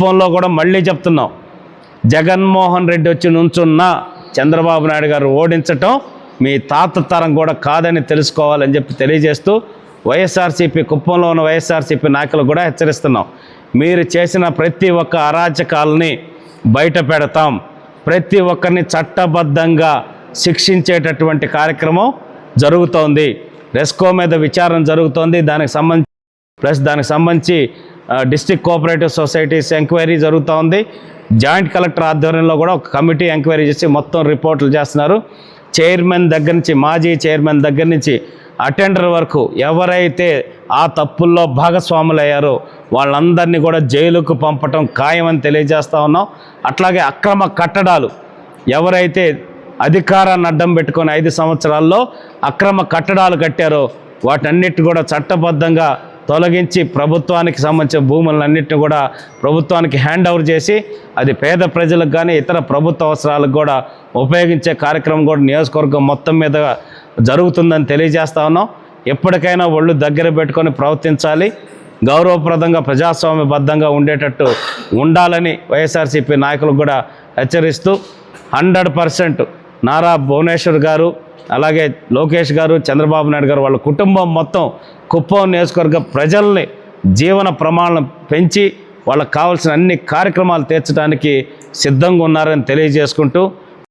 కుప్పంలో కూడా మళ్ళీ చెప్తున్నాం. జగన్మోహన్ రెడ్డి వచ్చి నుంచున్న చంద్రబాబు నాయుడు గారు ఓడించటం మీ తాత తరం కూడా కాదని తెలుసుకోవాలని చెప్పి తెలియజేస్తూ వైఎస్ఆర్సీపీ కుప్పంలో ఉన్న వైఎస్ఆర్సీపీ నాయకులు కూడా హెచ్చరిస్తున్నాం. మీరు చేసిన ప్రతి ఒక్క అరాచకాలని బయట పెడతాం. ప్రతి ఒక్కరిని చట్టబద్ధంగా శిక్షించేటటువంటి కార్యక్రమం జరుగుతోంది. రెస్కో మీద విచారణ జరుగుతోంది. దానికి సంబంధించి ప్లస్ దానికి సంబంధించి డిస్టిక్ కోఆపరేటివ్ సొసైటీస్ ఎంక్వైరీ జరుగుతూ ఉంది జాయింట్ కలెక్టర్ ఆధ్వర్యంలో కూడా ఒక కమిటీ ఎంక్వైరీ చేసి మొత్తం రిపోర్ట్లు చేస్తున్నారు. చైర్మన్ దగ్గర నుంచి మాజీ చైర్మన్ దగ్గర నుంచి అటెండర్ వరకు ఎవరైతే ఆ తప్పుల్లో భాగస్వాములయ్యారో వాళ్ళందరినీ కూడా జైలుకు పంపటం ఖాయమని తెలియజేస్తూ ఉన్నాం. అట్లాగే అక్రమ కట్టడాలు ఎవరైతే అధికారాన్ని అడ్డం పెట్టుకొని ఐదు సంవత్సరాల్లో అక్రమ కట్టడాలు కట్టారో వాటన్నిటి కూడా చట్టబద్ధంగా తొలగించి ప్రభుత్వానికి సంబంధించిన భూములన్నింటినీ కూడా ప్రభుత్వానికి హ్యాండ్ ఓవర్ చేసి అది పేద ప్రజలకు కానీ ఇతర ప్రభుత్వ అవసరాలకు కూడా ఉపయోగించే కార్యక్రమం కూడా నియోజకవర్గం మొత్తం మీద జరుగుతుందని తెలియజేస్తా ఉన్నాం. ఎప్పటికైనా ఒళ్ళు దగ్గర పెట్టుకొని ప్రవర్తించాలి. గౌరవప్రదంగా ప్రజాస్వామ్యబద్ధంగా ఉండేటట్టు ఉండాలని వైఎస్ఆర్సీపీ నాయకులకు కూడా హెచ్చరిస్తూ హండ్రెడ్ పర్సెంట్ నారా భువనేశ్వర్ గారు అలాగే లోకేష్ గారు చంద్రబాబు నాయుడు గారు వాళ్ళ కుటుంబం మొత్తం కుప్పం నియోజకవర్గ ప్రజల్ని జీవన ప్రమాణం పెంచి వాళ్ళకి కావాల్సిన అన్ని కార్యక్రమాలు తీర్చడానికి సిద్ధంగా ఉన్నారని తెలియజేసుకుంటూ